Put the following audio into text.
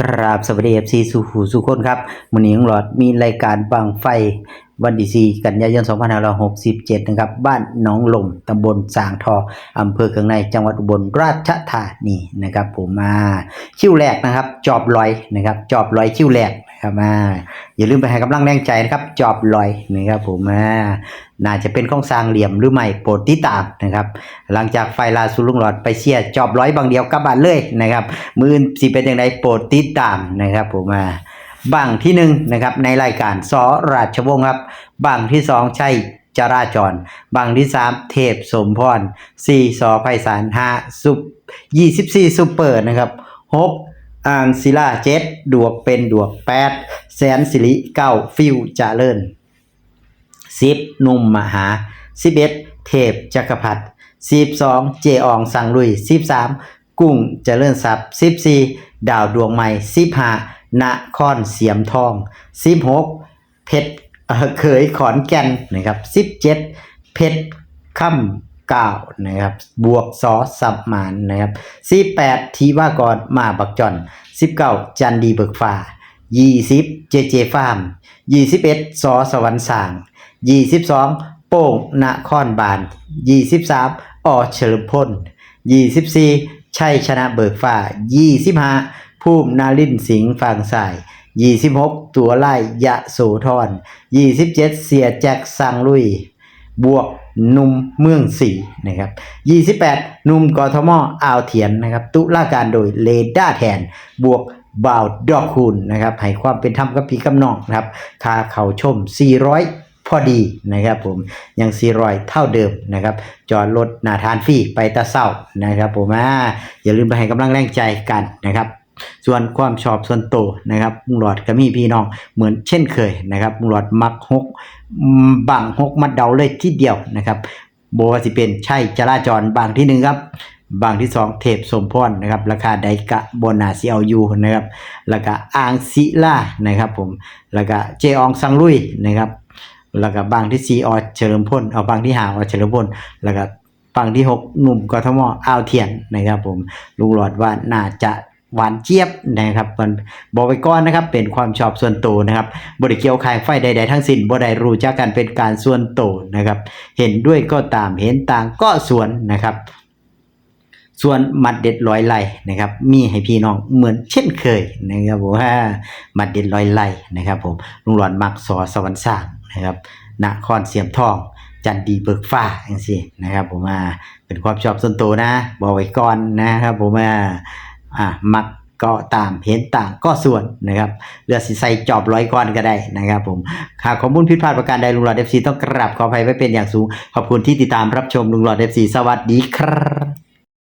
กราบสวัสดีเอฟซีสุขูสุคนครับมือนี้ของหลอดมีรายการบางไฟวันที่ 4 กันยายน 2567 นะครับ บ้านหนองลมตำบลสางทออำเภอเคืองในจังหวัดอุบลราชธานีนะครับ ผมมาคิวแรกนะครับ จอบลอยนะครับ จอบลอยคิวแรก ครับมาอย่าลืมไปให้กำลังแรงใจนะครับ จอบลอยนะครับผมมาน่าจะเป็นข้องสร้างเหลี่ยมหรือไม่โปรดติดตามนะครับ หลังจากไฟลาสุลุงหลอดไปเชียร์จอบร้อยบางเดียวกลับบ้านเลยนะครับ มืออื่นสิเป็นอย่างไรโปรดติดตามนะครับผมมาบางที่หนึ่งนะครับในรายการสอราชวงศ์ครับบางที่สองใช่จราจร บางที่สามเทพสมพรสี่สอไพศาลห้าซุปยี่สิบสี่ซุปเปอร์นะครับหก อ่างศิลาเจ็ดดวกเป็นดวกแปดแสนสิริเก้าฟิวจะเจริญสิบหนุ่มมหาสิบเอ็ดเทพจักรพรรดิสิบสองเจอองสังลุยสิบสามกุ้งเจริญทรัพย์สิบสี่ดาวดวงใหม่สิบห้านครเสียมทองสิบหกเพชรเเขยขอนแก่นนะครับสิบเจ็ดเพชรค่ำ เก้านะครับบวกสอสับมานนะครับสิบแปดทีว่ากรมาบักจอนสิบเก้าจันดีเบิกฟ้ายี่สิบเจเจฟาร์มยี่สิบเอ็ดสสวรรค์สางยี่สิบสองโป่งนครบาลยี่สิบสามอเฉลิมพลยี่สิบสี่ชัยชนะเบิกฟ้ายี่สิบห้าภูมินาลินสิงห์ฝั่งสายยี่สิบหกตัวไล่ยะโสธรยี่สิบเจ็ดเสียแจ็คสังลุย บวกหนุ่มเมืองสีนะครับยี่สิบแปดหนุ่มกทมอ่าวเถียนนะครับ ตุลาการโดยเลด้าแทน บวกบ่าวดอกคูณนะครับให้ความเป็นธรรมกับพี่กำนองนะครับค่าเขาชม 400พอดีนะครับผมยัง400เท่าเดิมนะครับจอดรถหนาทานฟรีไปตะเศร้านะครับผมอ่าอย่าลืมไปให้กำลังแรงใจกันนะครับ ส่วนความชอบส่วนตัวนะครับลุงหลอดก็มีพี่น้องเหมือนเช่นเคยนะครับลุงหลอดมักหกบังหกมัดเดาเลยทีเดียวนะครับโบว่าสิเป็นใช่จราจรบางที่หนึ่งครับ บางที่สองเทพสมพรนะครับ ราคาไดกะโบนาซีเอายูนะครับแล้วก็อ่างศิลานะครับผมแล้วก็เจอองสังลุยนะครับแล้วก็บางที่สี่ออเฉลิมพลเอาบางที่หาออเฉลิมพลแล้วก็บางที่หกหนุ่มกทมอ่าวเทียนนะครับผมลุงหลอดว่าน่าจะ หวานเจี๊ยบนะครับมันบอกไปก่อนนะครับเป็นความชอบส่วนตัวนะครับบริเกี่ยวขายไฟใด ๆ ทั้งสิ้นบ่ได้รู้จักกันเป็นการส่วนตัวนะครับ เห็นด้วยก็ตามเห็นต่างก็ส่วนนะครับส่วนหมัดเด็ดร้อยไล่นะครับ มีให้พี่น้องเหมือนเช่นเคยนะครับผมว่าหมัดเด็ดร้อยไล่นะครับ ผมลุงหลอนมักสอสวรรค์สร้างนะครับนครเสียมทอง จันดีเบิกฟ้าอย่างสินะครับ ผมว่าเป็นความชอบส่วนตัวนะบอกไว้ก่อนนะครับ ผมว่า อะมักก็ตามเห็นต่างก็ส่วนนะครับเลือสิใส่จอบร้อยก้อนก็ได้นะครับผมหากข้อมูลผิดพลาดประการใดลุงหลอดเอฟซีต้องกราบขออภัยไว้เป็นอย่างสูง ขอบคุณที่ติดตามรับชมลุงหลอดเอฟซีสวัสดีครับ